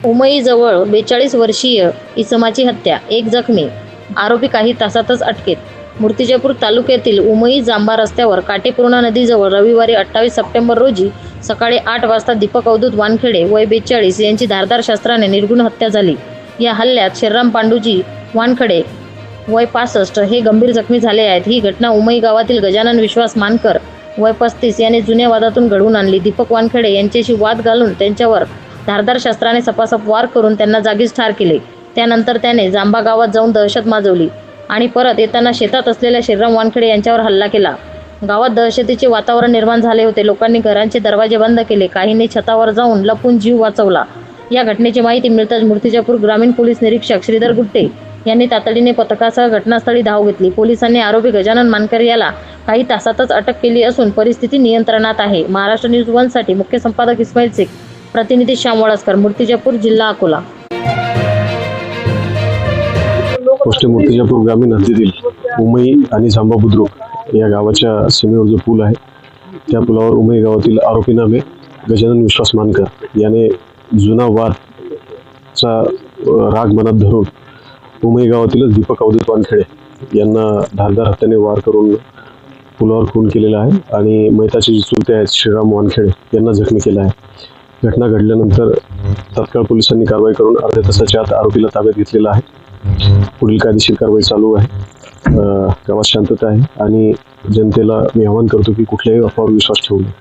उमईजवळ बेचाळीस वर्षीय इसमाची हत्या एक जखमी. आरोपी काही तासातच अटकेत. मूर्तिजापूर तालुक्यातील उमई जांबा रस्त्यावर काटेपूर्णा नदीजवळ रविवारी अठ्ठावीस सप्टेंबर रोजी सकाळी आठ वाजता दीपक अवधूत वानखेडे वय बेचाळीस यांची धारदार शस्त्राने निर्गुण हत्या झाली. या हल्ल्यात श्रीराम पांडूजी वानखडे वय पासष्ट हे गंभीर जखमी झाले आहेत. ही घटना उमई गावातील गजानन विश्वास मानकर वय पस्तीस याने जुन्या वादातून घडवून आणली. दीपक वानखेडे यांच्याशी वाद घालून त्यांच्यावर धारदार शस्त्राने सपासप वार करून त्यांना जागीच ठार केले. त्यानंतर त्याने जांबा गावात जाऊन दहशत माजवली आणि परत येताना शेतात असलेल्या श्रीराम वानखेडे यांच्यावर हल्ला केला. गावात दहशतीचे वातावरण निर्माण झाले होते. लोकांनी घरांचे दरवाजे बंद केले. काहींनी छतावर जाऊन लपून जीव वाचवला. या घटनेची माहिती मिळताच मूर्तिजापूर ग्रामीण पोलीस निरीक्षक श्रीधर गुट्टे यांनी तातडीने पथकासह घटनास्थळी धाव घेतली. पोलिसांनी आरोपी गजानन मानकर याला काही तासातच अटक केली असून परिस्थिती नियंत्रणात आहे. महाराष्ट्र न्यूज वनसाठी मुख्य संपादक इस्माईल शेख प्रतिनिधी श्याम वळसकर मूर्तिजापूर जिल्हा अकोला. पोस्ट मूर्तिजापूर ग्रामीण हद्दीतील उमई आणि झांबा बुद्रुक या गावाच्या सीमेवर जो पूल आहे त्या पुलावर उमई गावातील आरोपी नामे गजानन विश्वास मानकर याने जुना वादचा राग मनात धरून उमई गावातीलच दीपक अवधूत वानखेडे यांना धारदार हत्याने वार करून पुलावर खून केलेला आहे आणि मैताचे जे चुलते आहेत श्रीराम वानखेडे यांना जखमी केला आहे. घटना घडल्यानंतर तत्काळ पोलिसांनी कारवाई करून अर्ध्या तासाच्या आत आरोपीला ताब्यात घेतलेला आहे. पुढील कायदेशीर कारवाई चालू आहे. गावात शांतता आहे आणि जनतेला मी आवाहन करतो की कुठल्याही अफवावर विश्वास ठेवू नये.